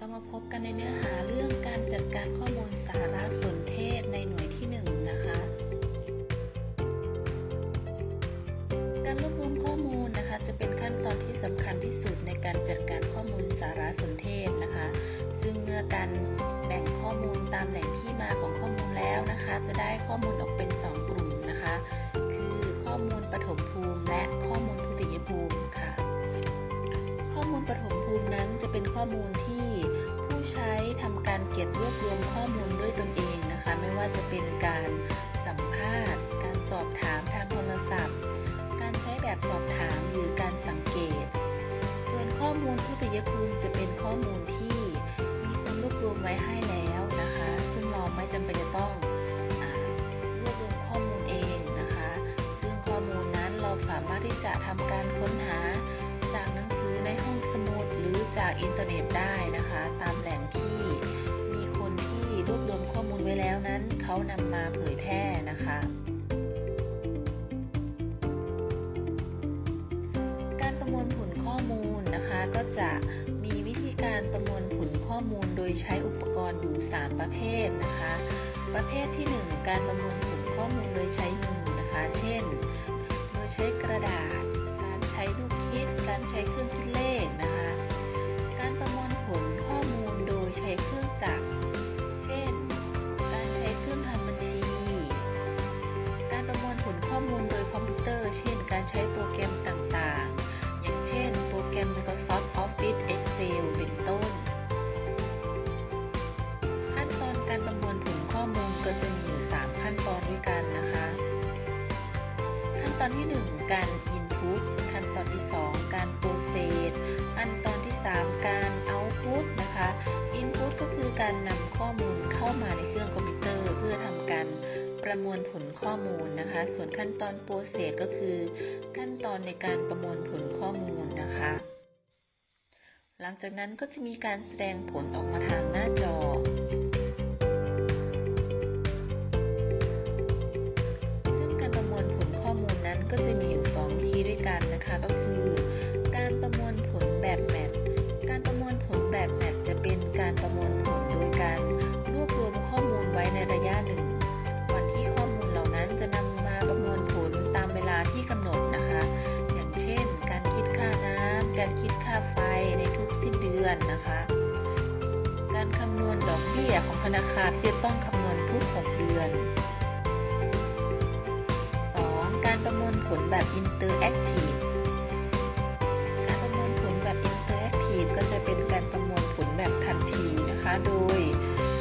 ก็มาพบกันในเนื้อหาเรื่องการจัดการข้อมูลสารสนเทศในหน่วยที่ 1 นะคะ การรวบรวมข้อมูลนะคะ จะเป็นขั้นตอนที่สำคัญที่สุดในการจัดการข้อมูลสารสนเทศนะคะ ซึ่งเมื่อการแบ่งข้อมูลตามแหล่งที่มาของข้อมูลแล้วนะคะ จะได้ข้อมูลออกเป็น 2 กลุ่มนะคะ คือข้อมูลปฐมภูมิ และข้อมูลทุติยภูมิค่ะ ข้อมูลปฐมภูมินั้นจะเป็นข้อมูลที่ เก็บรวบรวมข้อมูลด้วยตนเองนะคะ ไม่ว่าจะเป็นการสัมภาษณ์ การสอบถามทางโทรศัพท์ การใช้แบบสอบถามหรือการสังเกต ส่วนข้อมูลทุติยภูมิจะเป็นข้อมูลที่มีคนรวบรวมไว้ให้แล้วนะคะ ซึ่งเราไม่จำเป็นจะต้องอรวบรวมข้อมูลเองนะคะ ซึ่งข้อมูลนั้นเราสามารถที่จะทำการค้นหาจากหนังสือในห้องสมุดหรือจากอินเทอร์เน็ตได้ เขานำมาเผยแพร่นะคะ การประมวลผลข้อมูลนะคะก็จะมีวิธีการประมวลผลข้อมูลโดยใช้อุปกรณ์อยู่ 3 ประเภทนะคะ ประเภทที่ 1 การประมวลผลข้อมูลโดยใช้มือนะคะ เช่น โดยใช้กระดาษ การใช้ลูกคิด การใช้เครื่องคิดเลข อนที่ 1 การ Input ขั้นตอนที่ 2 การ Process ขั้นตอนที่ 3 การ Output นะคะ Input ก็คือการนำข้อมูลเข้ามาในเครื่องคอมพิวเตอร์ เพื่อทำการประมวลผลข้อมูลนะคะ ส่วนขั้นตอน Process ก็คือ ขั้นตอนในการประมวลผลข้อมูลนะคะ หลังจากนั้นก็จะมีการแสดงผลออกมาทาง ประมวลผลแบบ Interactive การประมวลผลแบบ Interactive ก็จะเป็นการประมวลผลแบบทันทีนะคะ โดย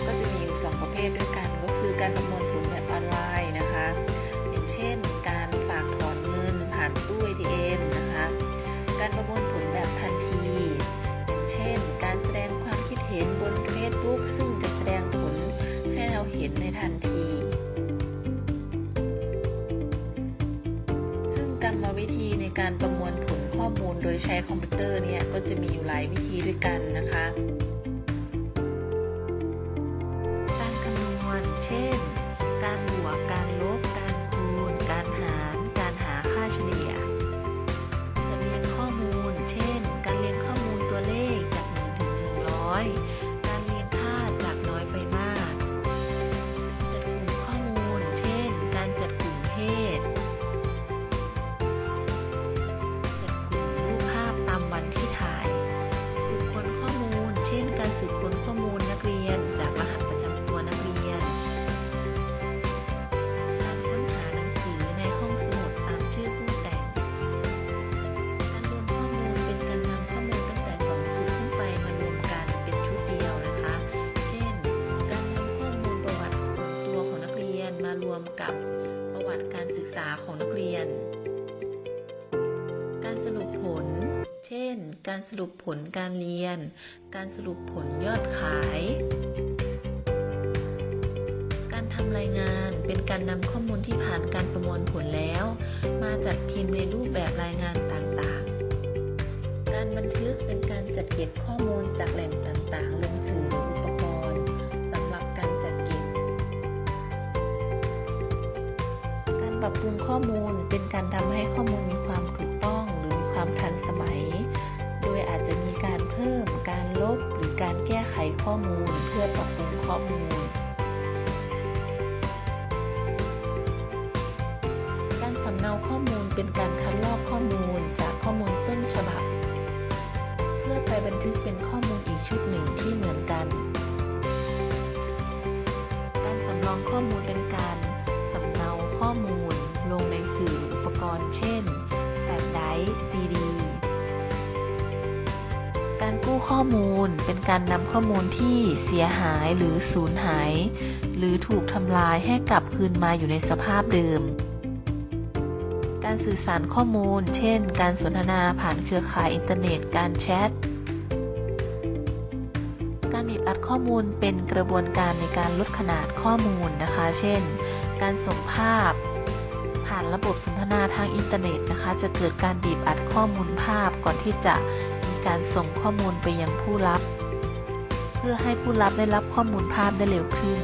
ก็จะมีอยู่สองประเภทด้วยกัน ก็คือการประมวลผลแบบออนไลน์นะคะ อย่างเช่น การฝากถอนเงินผ่านตู้ ATM นะคะ การประมวลผล ข้อมูลโดยใช้คอมพิวเตอร์เนี่ยก็จะมีอยู่หลายวิธีด้วยกันนะคะ ษาของนักเรียน การสรุปผล เช่น การสรุปผลการเรียน การสรุปผลยอดขาย การทำรายงานเป็นการนำข้อมูลที่ผ่านการประมวลผลแล้ว มาจัดพิมพ์ในรูปแบบรายงานต่างๆ การบันทึกเป็นการจัดเก็บข้อมูลจากแหล่ง รับปรุงข้อมูลเป็นการทำให้ข้อมูลมีความถูกต้องหรือมีความทันสมัย โดยอาจจะมีการเพิ่ม การลบ หรือการแก้ไขข้อมูลเพื่อปรับปรุงข้อมูล การสำเนาข้อมูลเป็นการคัดลอกข้อมูลจากข้อมูลต้นฉบับ เพื่อไปบันทึกเป็นข้อมูลอีกชุดหนึ่งที่เหมือนกัน การสำรองข้อมูลเป็นการ ข้อมูลเป็นการนำข้อมูลที่เสียหายหรือสูญหาย หรือถูกทำลายให้กลับคืนมาอยู่ในสภาพเดิม การสื่อสารข้อมูล เช่น การสนทนาผ่านเครือข่ายอินเทอร์เน็ต การแชท การบีบอัดข้อมูลเป็นกระบวนการในการลดขนาดข้อมูลนะคะ เช่น การส่งภาพ ผ่านระบบสนทนาทางอินเทอร์เน็ตนะคะ จะเกิดการบีบอัดข้อมูลภาพก่อนที่จะ การส่งข้อมูลไปยังผู้รับ เพื่อให้ผู้รับได้รับข้อมูลภาพได้เร็วขึ้น